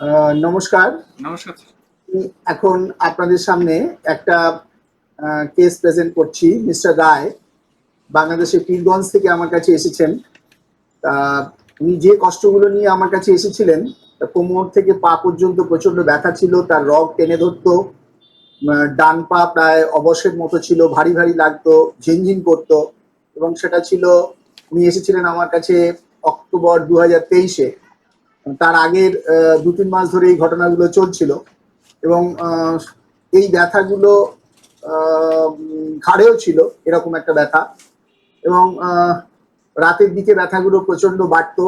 নমস্কার। নমস্কার এখন আপনাদের সামনে একটা কেস প্রেজেন্ট করছি মিস্টার রায় বাংলাদেশের পীরগঞ্জ থেকে আমার কাছে এসেছেন। তা উনি যে কষ্টগুলো নিয়ে আমার কাছে এসেছিলেন তা কোমর থেকে পা পর্যন্ত প্রচণ্ড ব্যথা ছিল তার রগ টেনে ধরতো ডান পা প্রায় অবশের মতো ছিল ভারী ভারী লাগতো ঝিনঝিন করতো এবং সেটা ছিল উনি এসেছিলেন আমার কাছে অক্টোবর দু হাজার তেইশে। তার আগের দু তিন মাস ধরে এই ঘটনাগুলো চলছিল এবং এই ব্যথাগুলো ঘাড়েও ছিল এরকম একটা ব্যথা এবং রাতের দিকে ব্যথাগুলো প্রচণ্ড বাড়তো।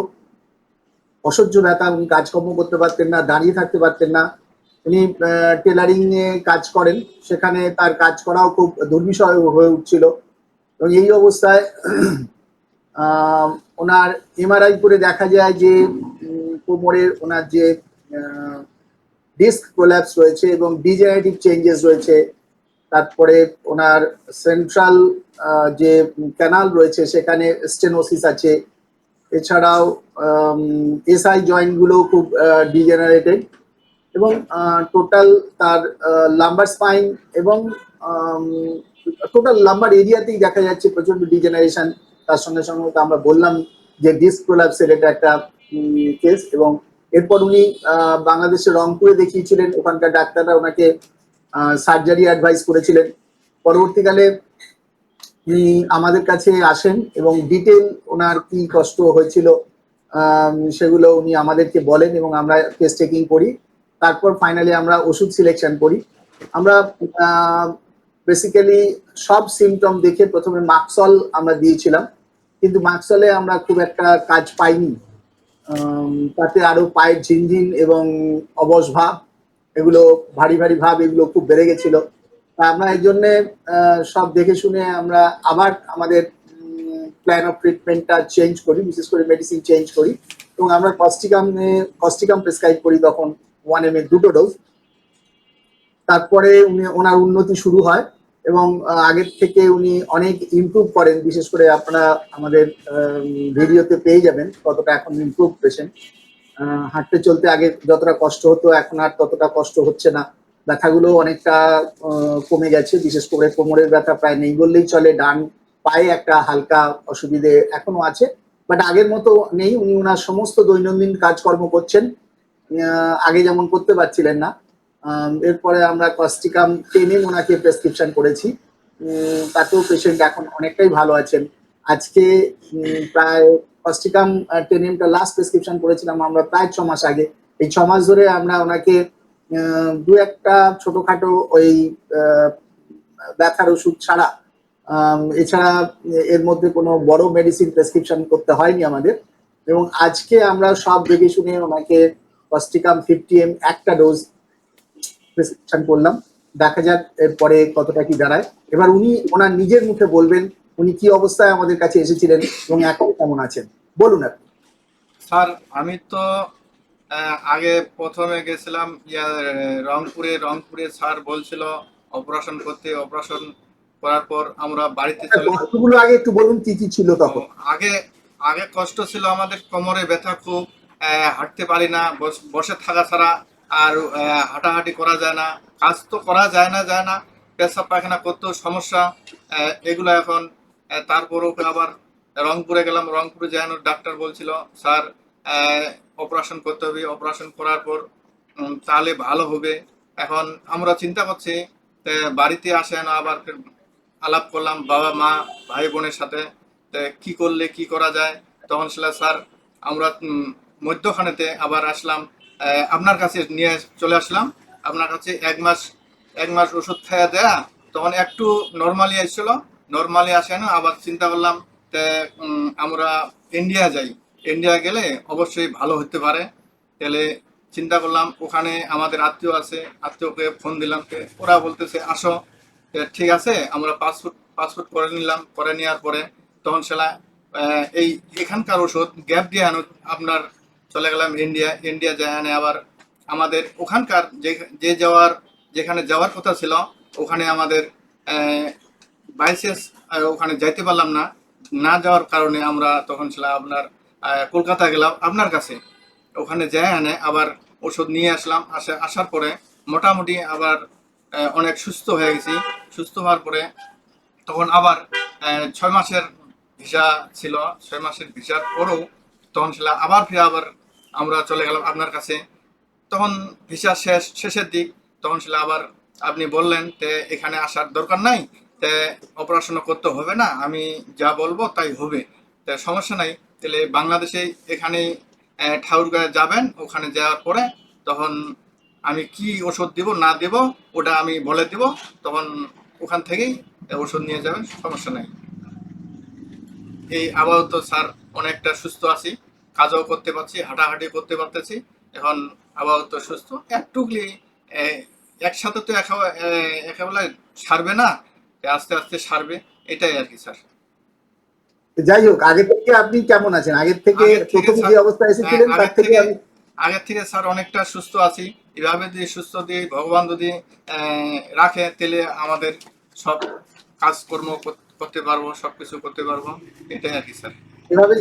অসহ্য ব্যথা, উনি কাজকর্ম করতে পারতেন না, দাঁড়িয়ে থাকতে পারতেন না। উনি টেলারিং এ কাজ করেন, সেখানে তার কাজ করাও খুব দুর্বিষয় হয়ে উঠছিল এবং এই অবস্থায় ওনার এমআরআই করে দেখা যায় যে কোমরের ওনার যে ডিস্ক কোল্যাপস রয়েছে এবং ডিজেনারেটিভ চেঞ্জেস রয়েছে, তারপরে ওনার সেন্ট্রাল যে ক্যানাল রয়েছে সেখানে স্টেনোসিস আছে। এছাড়াও এসআই জয়েন্টগুলো খুব ডিজেনারেটেড এবং টোটাল তার লাম্বার স্পাইন এবং টোটাল লাম্বার এরিয়াতেই দেখা যাচ্ছে প্রচণ্ড ডিজেনারেশন তার সঙ্গে সঙ্গে তো আমরা বললাম যে ডিস্ক প্রোলাপসের এটা একটা কেস এবং এরপর উনি বাংলাদেশের রংপুরে দেখিয়েছিলেন। ওখানকার ডাক্তাররা ওনাকে সার্জারি অ্যাডভাইস করেছিলেন। পরবর্তীকালে উনি আমাদের কাছে আসেন এবং ডিটেল ওনার কি কষ্ট হয়েছিল সেগুলো উনি আমাদেরকে বলেন এবং আমরা কেস টেকিং করি। তারপর ফাইনালি আমরা ওষুধ সিলেকশন করি। আমরা বেসিক্যালি সব সিমটম দেখে প্রথমে মাক্সল আমরা দিয়েছিলাম। কিন্তু মাক্সলে আমরা খুব একটা কাজ পাইনি। তাতে আরও পায়ের ঝিনঝিন এবং অবশ ভাব, এগুলো ভারী ভারী ভাব এগুলো খুব বেড়ে গেছিল। আমরা এই জন্যে সব দেখে শুনে আমরা আবার আমাদের প্ল্যান অফ ট্রিটমেন্টটা চেঞ্জ করি, বিশেষ করে মেডিসিন চেঞ্জ করি। এবং আমরা কস্টিকাম কস্টিকাম প্রেসক্রাইব করি তখন ওয়ান এম এর দুটো ডোজ তারপরে উনি, ওনার উন্নতি শুরু হয়। এবং আগের থেকে উনি অনেক ইমপ্রুভ করেন। বিশেষ করে আপনারা আমাদের ভিডিওতে পেয়ে যাবেন কতটা এখন ইমপ্রুভ পেশেন্ট হাঁটতে চলতে আগে যতটা কষ্ট হতো, এখন আর ততটা কষ্ট হচ্ছে না। ব্যথাগুলো অনেকটা কমে গেছে। বিশেষ করে কোমরের ব্যথা প্রায় নেই বললেই চলে। ডান পায়ে একটা হালকা অসুবিধে এখনও আছে। বাট আগের মতো নেই। উনি ওনার সমস্ত দৈনন্দিন কাজকর্ম করছেন। আগে যেমন করতে পারছিলেন না এরপরে আমরা কস্টিকাম টেনে ওনাকে প্রেসক্রিপশন করেছি। তাতেও পেশেন্ট এখন অনেকটাই ভালো আছেন। আজকে প্রায় কস্টিকাম টেনেমটা লাস্ট প্রেসক্রিপশন করেছিলাম আমরা প্রায় ছ মাস আগে। এই ছ মাস ধরে আমরা ওনাকে দু একটা ছোটখাটো ওই ব্যথার ওষুধ ছাড়া এছাড়া এর মধ্যে কোনো বড় মেডিসিন প্রেসক্রিপশন করতে হয়নি আমাদের। এবং আজকে আমরা সব দেখে শুনে ওনাকে কস্টিকাম ফিফটি এম একটা ডোজ প্রেসক্রিপশন করলাম। দেখা যাক এরপরে কতটা কি দাঁড়ায়। এবার উনি ওনার নিজের মুখে বলবেন উনি কি অবস্থায় আমাদের কাছে এসেছিলেন এবং এখন কেমন আছেন? বলুন আপনি। স্যার আমি তো আগে প্রথমে গেছিলাম রংপুরে। রংপুরে স্যার বলছিল অপারেশন করতে অপারেশন করার পর আমরা বাড়িতে চলে কষ্টগুলো আগে একটু বলুন কি কি ছিল তখন? আগে আগে কষ্ট ছিল আমাদের কোমরে ব্যথা খুব হাঁটতে পারি না বসে থাকা ছাড়া আর হাঁটাহাঁটি করা যায় না, কাজ তো করা যায় না যায় না, পেশাব পায়খানা করতেও সমস্যা এগুলো এখন তারপরেও আবার রংপুরে গেলাম, রংপুরে যেন ডাক্তার বলছিল, স্যার অপারেশন করতে হবে। অপারেশন করার পর তাহলে ভালো হবে। এখন আমরা চিন্তা করছি বাড়িতে আসেন আবার আলাপ করলাম, বাবা, মা, ভাই, বোনের সাথে কি করলে, কি করা যায়? তখন সেটা, স্যার, আমরা মধ্যখানেতে আবার আসলাম। আপনার কাছে নিয়ে চলে আসলাম। আপনার কাছে এক মাস এক মাস ওষুধ খাইয়া দেয়া, তখন একটু নর্মালি আসছিল নর্মালি আসে না, আবার চিন্তা করলাম আমরা ইন্ডিয়া যাই। ইন্ডিয়া গেলে অবশ্যই ভালো হতে পারে। তাহলে চিন্তা করলাম, ওখানে আমাদের আত্মীয় আছে, আত্মীয়কে ফোন দিলাম ওরা বলতেছে, আসো। ঠিক আছে, আমরা পাসপোর্ট পাসপোর্ট করে নিলাম, করে নেওয়ার পরে। তখন সেলা এই এখানকার ওষুধ গ্যাপ দিয়ে আনো, আপনার চলে গেলাম ইন্ডিয়া ইন্ডিয়া যায় আনে আবার আমাদের ওখানকার যে যাওয়ার, যেখানে যাওয়ার কথা ছিল, ওখানে আমাদের বাইসেস ওখানে যাইতে পারলাম না। না যাওয়ার কারণে আমরা তখন ছিল আপনার কলকাতা গেলাম আপনার কাছে। ওখানে যায় আনে, আবার ওষুধ নিয়ে আসলাম। আসে, আসার পরে মোটামুটি আবার অনেক সুস্থ হয়ে গেছি। সুস্থ হওয়ার পরে তখন আবার ছয় মাসের ভিসা ছিল। ছয় মাসের ভিসার পরেও তখন সেটা আবার ফিরে আবার আমরা চলে গেলাম আপনার কাছে। তখন ভিসা শেষ, শেষের দিক, তখন সেটা আবার আপনি বললেন যে এখানে আসার দরকার নাই, তে অপারেশন করতে হবে না, আমি যা বলব তাই হবে। তা সমস্যা নাই, তাহলে বাংলাদেশে এখানে ঠাকুরগাঁয়ে যাবেন, ওখানে যাওয়ার পরে তখন আমি কি ওষুধ দিব, না দিব, ওটা আমি বলে দিব, তখন ওখান থেকেই ওষুধ নিয়ে যাবেন, সমস্যা নাই। এই আপাতত স্যার অনেকটা সুস্থ আছি। কাজও করতে পারছি হাঁটাহাঁটি করতে পারতেছি। এখন আপাতত সুস্থ। একটুকলি একসাথে তো একা- একেবারে সারবে না আস্তে আস্তে সারবে। এটাই আর কি স্যার। যাই হোক আগে থেকে আপনি কেমন আছেন? আগের থেকে প্রথম যে অবস্থায় এসেছিলেন হ্যাঁ, তার থেকে আগের থেকে স্যার অনেকটা সুস্থ আছি। এভাবে যদি সুস্থ দিয়ে ভগবান যদি আহ, রাখে তাহলে আমাদের সব কাজকর্ম করতে পারব সবকিছু করতে পারব। এটাই আর কি স্যার। এভাবে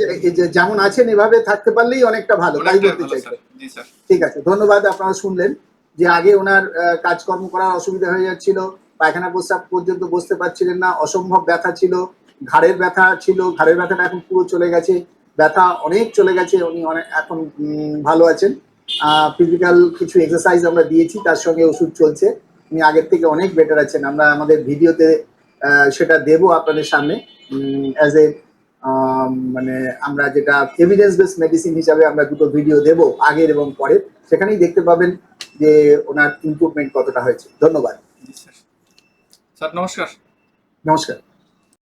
যেমন আছেন এভাবে থাকতে পারলেই অনেকটা ভালো তাই বলতে চাই ঠিক আছে ধন্যবাদ আপনারা শুনলেন যে আগে ওনার কাজকর্ম করার অসুবিধা হয়ে যাচ্ছিল পায়খানা প্রস্রাব পর্যন্ত বসতে পারছিলেন না অসম্ভব ব্যথা ছিল ঘাড়ের ব্যথা ছিল ঘাড়ের ব্যথাটা এখন পুরো চলে গেছে ব্যথা অনেক চলে গেছে উনি অনেক এখন ভালো আছেন। ফিজিক্যাল কিছু এক্সারসাইজ আমরা দিয়েছি তার সঙ্গে ওষুধ চলছে উনি আগের থেকে অনেক বেটার আছেন আমরা আমাদের ভিডিওতে সেটা দেব আপনাদের সামনে অ্যাজ এ মানে আমরা যেটা এভিডেন্স বেস মেডিসিন হিসাবে আমরা দুটো ভিডিও দেব আগের এবং পরের। সেখানেই দেখতে পাবেন যে ওনার ইম্প্রুভমেন্ট কতটা হয়েছে। ধন্যবাদ। স্যার নমস্কার। নমস্কার।